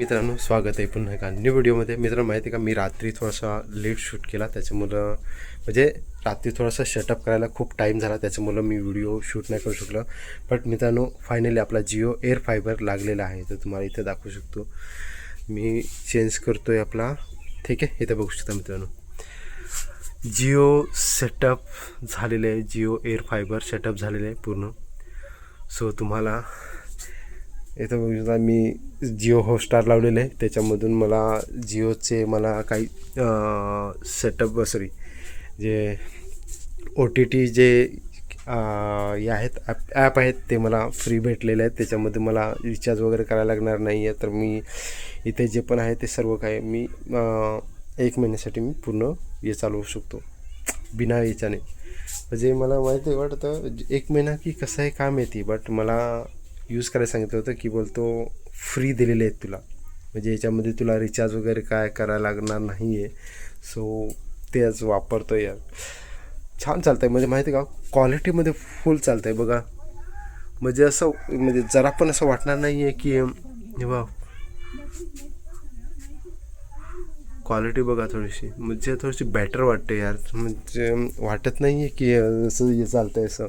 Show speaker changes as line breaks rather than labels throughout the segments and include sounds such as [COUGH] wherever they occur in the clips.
मित्रांनो स्वागत आहे पुन्हा एका न्यू व्हिडिओमध्ये मित्रांनो माहिती आहे का? मी रात्री थोडासा लेट शूट केला त्याच्यामुळं म्हणजे रात्री थोडासा शटअप करायला खूप टाईम झाला त्याच्यामुळं मी व्हिडिओ शूट नाही करू शकलो. बट मित्रांनो फायनली आपला जिओ एअर फायबर लागलेला आहे तर तुम्हाला इथे दाखवू शकतो. मी चेंज करतो आहे आपला. ठीक आहे? इथे बघू शकता मित्रांनो. जिओ सेटअप झालेले आहे. जिओ एअर फायबर सेटअप झालेले आहे पूर्ण. सो तुम्हाला इथं बघू शकता मी जिओ हॉटस्टार लावलेलं आहे. त्याच्यामधून मला जिओचे मला काही सेटअप सॉरी जे ओ टी टी जे हे आहेत ॲप ॲप आहेत ते मला फ्री भेटलेले आहेत. त्याच्यामध्ये मला रिचार्ज वगैरे करायला लागणार नाही आहे. तर मी इथे जे पण आहे ते सर्व काही मी एक महिन्यासाठी मी पूर्ण हे चालवू शकतो. बिना याच्याने. म्हणजे मला माहिती वाटतं एक महिना की कसं आहे काम येते बट मला यूज करायला सांगितलं होतं की बोलतो फ्री दिलेले आहेत तुला. म्हणजे याच्यामध्ये तुला रिचार्ज वगैरे काय करायला लागणार नाही आहे सो तेच वापरतो यार. छान चालतं आहे म्हणजे माहिती आहे का क्वालिटीमध्ये फुल चालतं आहे बघा. म्हणजे असं म्हणजे जरा पण असं वाटणार नाही आहे की वा बा क्वालिटी बघा थोडीशी. म्हणजे थोडीशी बॅटर वाटते यार. म्हणजे वाटत नाही आहे की असं हे चालतं आहे असं.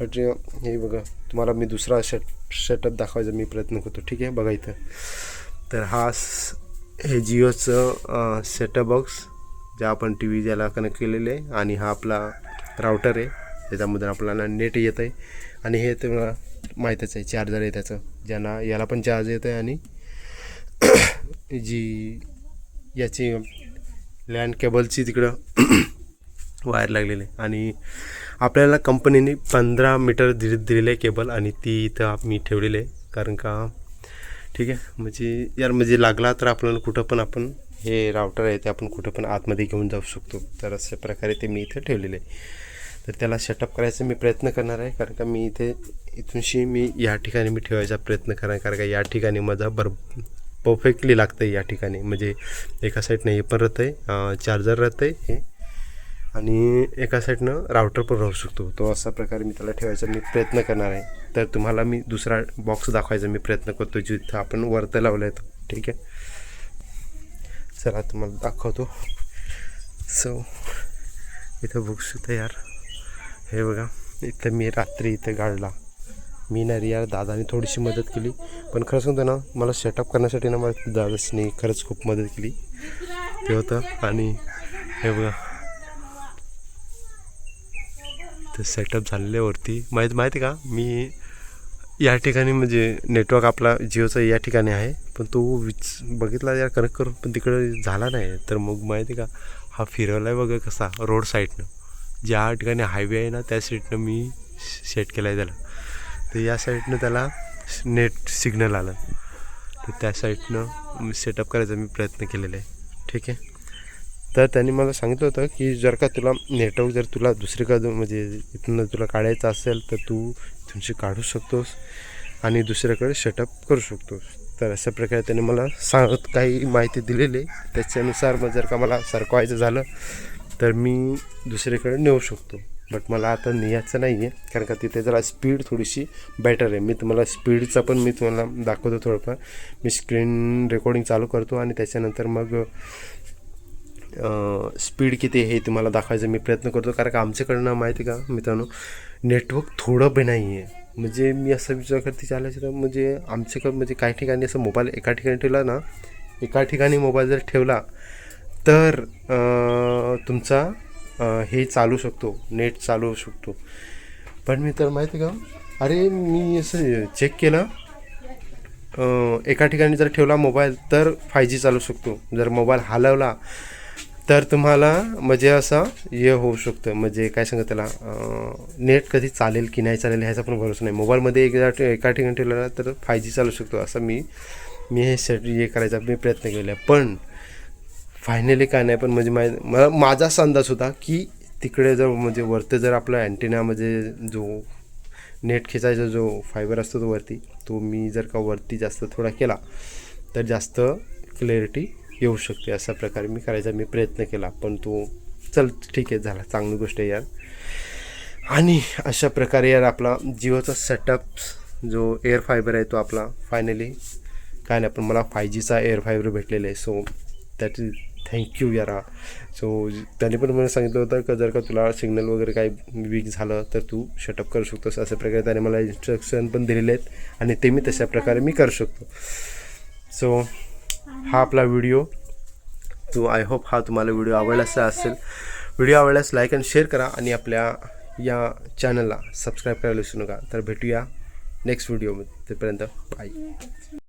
बट हे बघा तुम्हाला मी दुसरा शट शटअप दाखवायचा मी प्रयत्न करतो ठीक आहे? बघा इथं. तर हा स- हे जिओचं सेटअप बॉक्स जे आपण टी व्ही ज्याला कनेक्ट केलेले आहे आणि हा आपला राऊटर आहे त्याच्यामधून आपल्याला नेट येत आहे आणि हे तुम्हाला माहीतच आहे चार्जर आहे त्याचं ज्यांना याला पण चार्ज येत आहे आणि [COUGHS] जी याची लँड केबलची तिकडं वायर लागलेले आहे. आणि आपल्याला कंपनीने पंधरा मीटर दि दिलेलं आहे केबल आणि ती इथं मी ठेवलेली आहे. कारण का ठीक आहे. म्हणजे यार म्हणजे लागला तर आपल्याला कुठं पण आपण हे राउटर आहे ते आपण कुठं पण आतमध्ये घेऊन जाऊ शकतो. तर अशा प्रकारे ते मी इथं ठेवलेले आहे. तर त्याला सेटअप करायचा मी प्रयत्न करणार आहे. कारण का मी इथे इथूनशी मी या ठिकाणी मी ठेवायचा प्रयत्न करणार कारण का या ठिकाणी माझा बर परफेक्टली लागतं आहे या ठिकाणी. म्हणजे एका साईडने हे पण राहतं आहे चार्जर राहतं आहे हे आणि एका साईडनं राउटर पण राहू शकतो. तो असा प्रकारे मी त्याला ठेवायचा मी प्रयत्न करणार आहे. तर तुम्हाला मी दुसरा बॉक्स दाखवायचा मी प्रयत्न करतो जिथं आपण वरतं लावलं आहे ठीक आहे? चला तुम्हाला दाखवतो. सो इथं बघू शकता यार हे बघा इथं मी रात्री इथं गाडला. मी नाही यार दादाने थोडीशी मदत केली. पण खरं सांगतो ना मला सेटअप करण्यासाठी ना मला दादाने खरंच खूप मदत केली. ते होतं आणि हे बघा. तर सेटअप झालेल्यावरती. माहीत माहिती का? मी या ठिकाणी म्हणजे नेटवर्क आपला जिओचा या ठिकाणी आहे. पण तो विच बघितला यार कनेक्ट करून पण तिकडे झाला नाही. तर मग माहिती का? हा फिरवला आहे बघा कसा रोड साईडनं ज्या ठिकाणी हायवे आहे ना त्या साईडनं मी सेट केला आहे त्याला. तर या साईडनं त्याला नेट सिग्नल आलं. तर त्या साईडनं सेटअप करायचा मी प्रयत्न केलेला आहे. ठीक आहे? तर त्यांनी मला सांगितलं होतं की जर का तुला नेटवर्क जर तुला दुसरीकडं म्हणजे इथून तुला काढायचं असेल तर तू तुमची काढू शकतोस आणि दुसऱ्याकडे सेटअप करू शकतोस. तर अशा प्रकारे त्याने मला सांगत काही माहिती दिलेली. आहे त्याच्यानुसार मग जर का मला सरकवायचं झालं तर मी दुसरीकडे नेऊ शकतो. बट मला आता न्यायचं नाही आहे कारण का तिथे जरा स्पीड थोडीशी बेटर आहे. मी तुम्हाला स्पीडचा पण मी तुम्हाला दाखवतो थोडंफार. मी स्क्रीन रेकॉर्डिंग चालू करतो आणि त्याच्यानंतर मग स्पीड किती हे तुम्हाला दाखवायचा मी प्रयत्न करतो. कारण का आमच्याकडनं माहिती आहे का मित्रांनो? नेटवर्क थोडं बी नाही आहे म्हणजे मी असा विचार करते चालायचं तर म्हणजे आमच्याकडं म्हणजे काही ठिकाणी असं मोबाईल एका ठिकाणी ठेवला ना एका ठिकाणी मोबाईल जर ठेवला तर तुमचा हे चालू शकतो नेट चालू शकतो. पण मी तर माहिती आहे का? अरे मी असं चेक केलं. एका ठिकाणी जर ठेवला मोबाईल तर फाय जी चालू शकतो. जर मोबाईल हलवला तर तुम्हाला म्हणजे असं हे होऊ शकतं. म्हणजे काय सांगत त्याला नेट कधी चालेल की नाही चालेल ह्याचा पण भरोसा नाही. मोबाईलमध्ये एकदा एका ठिकाणी ठेवलेला तर फाय जी चालू शकतो असं मी मी हे सेट हे करायचा मी प्रयत्न केला आहे. पण फायनली काय नाही पण म्हणजे माहि मला माझा असा अंदाज होता की तिकडे जर म्हणजे वरती जर आपला अँटिनामध्ये म्हणजे जो नेट खेचायचा जो फायबर असतो तो वरती तो मी जर का वरती जास्त थोडा केला तर जास्त क्लॅरिटी येऊ शकते अशा प्रकारे मी करायचा मी प्रयत्न केला. पण तो चल ठीक आहे झाला. चांगली गोष्ट आहे यार. आणि अशा प्रकारे यार आपला जिओचा सेटअप जो एअर फायबर आहे तो आपला फायनली काय नाही पण मला फाय जीचा एअर फायबर भेटलेला आहे. So that is thank you यारा. सो त्याने पण मला सांगितलं होतं का जर का तुला सिग्नल वगैरे काही वीक झालं तर तू शटअप करू शकतोस. अशा प्रकारे त्याने मला इन्स्ट्रक्शन पण दिलेले आहेत. आणि ते मी तशा प्रकारे मी करू शकतो. सो हा आपला व्हिडिओ तो आय होप हा तुम्हाला व्हिडिओ आवडलासा असेल. व्हिडिओ आवडल्यास लाईक अँड शेअर करा आणि आपल्या या चॅनलला सबस्क्राईब करायला विसरू नका. तर भेटूया नेक्स्ट व्हिडिओमध्ये तोपर्यंत बाय